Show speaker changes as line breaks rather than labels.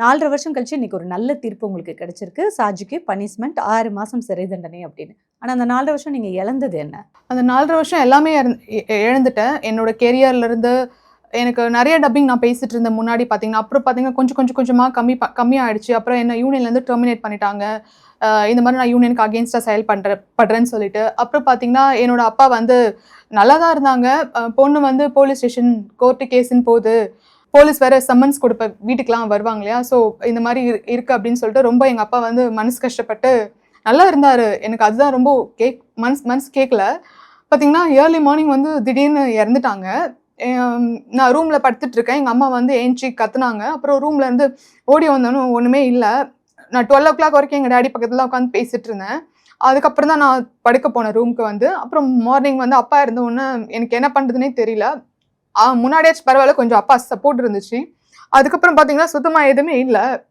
நாலரை வருஷம் கழிச்சு இன்னைக்கு ஒரு நல்ல தீர்ப்பு உங்களுக்கு கிடச்சிருக்கு. சாஜிக்கு பனிஷ்மெண்ட் ஆறு மாதம் சிறை தண்டனை அப்படின்னு. ஆனால் அந்த நாலரை வருஷம் நீங்கள் இழந்தது என்ன?
அந்த நாலரை வருஷம் எல்லாமே இழந்துட்டேன். என்னோட கெரியர்லருந்து எனக்கு நிறைய டப்பிங் நான் பேசிகிட்டு இருந்தேன். முன்னாடி பார்த்தீங்கன்னா அப்புறம் பார்த்தீங்கன்னா கொஞ்சம் கொஞ்சம் கொஞ்சமாக கம்மி ப- கம்மியாயிடுச்சு. அப்புறம் என்ன யூனியன்லேருந்து டெர்மினேட் பண்ணிட்டாங்க. இந்த மாதிரி நான் யூனியனுக்கு அகேன்ஸ்டாக செயல் பண்ணுற படுறேன்னு சொல்லிட்டு. அப்புறம் பார்த்தீங்கன்னா என்னோட அப்பா வந்து நல்லா தான் இருந்தாங்க பொண்ணு வந்து போலீஸ் ஸ்டேஷன் கோர்ட்டு கேஸுன்னு போகுது போலீஸ் வேற சம்மன்ஸ் கொடுப்ப வீட்டுக்கெலாம் வருவாங்க இல்லையா? ஸோ இந்த மாதிரி இரு- இருக்கு அப்படின்னு சொல்லிட்டு ரொம்ப எங்கள் அப்பா வந்து மனசு கஷ்டப்பட்டு நல்லா இருந்தார். எனக்கு அதுதான் ரொம்ப கேக் மனசு மனசு கேட்கல பார்த்தீங்கன்னா ஏர்லி மார்னிங் வந்து திடீர்னு இறந்துட்டாங்க. நான் ரூமில் படுத்துட்டு இருக்கேன். எங்கள் அம்மா வந்து ஏஞ்சி கத்துனாங்க. அப்புறம் ரூம்லேருந்து ஓடி வந்தோன்னு ஒன்றுமே இல்லை. நான் டுவெல் ஓ கிளாக் வரைக்கும் எங்கள் டேடி பக்கத்தில் உட்காந்து பேசிகிட்டு இருந்தேன். அதுக்கப்புறம் தான் நான் படுக்க போனேன் ரூமுக்கு வந்து. அப்புறம் மார்னிங் வந்து அப்பா இருந்த உடனே எனக்கு என்ன பண்ணுறதுனே தெரியல. முன்னாடியாச்சும் பரவாயில்ல கொஞ்சம் அப்பா சப்போர்ட் இருந்துச்சு. அதுக்கப்புறம் பார்த்தீங்கன்னா சுத்தமாக எதுவுமே இல்லை.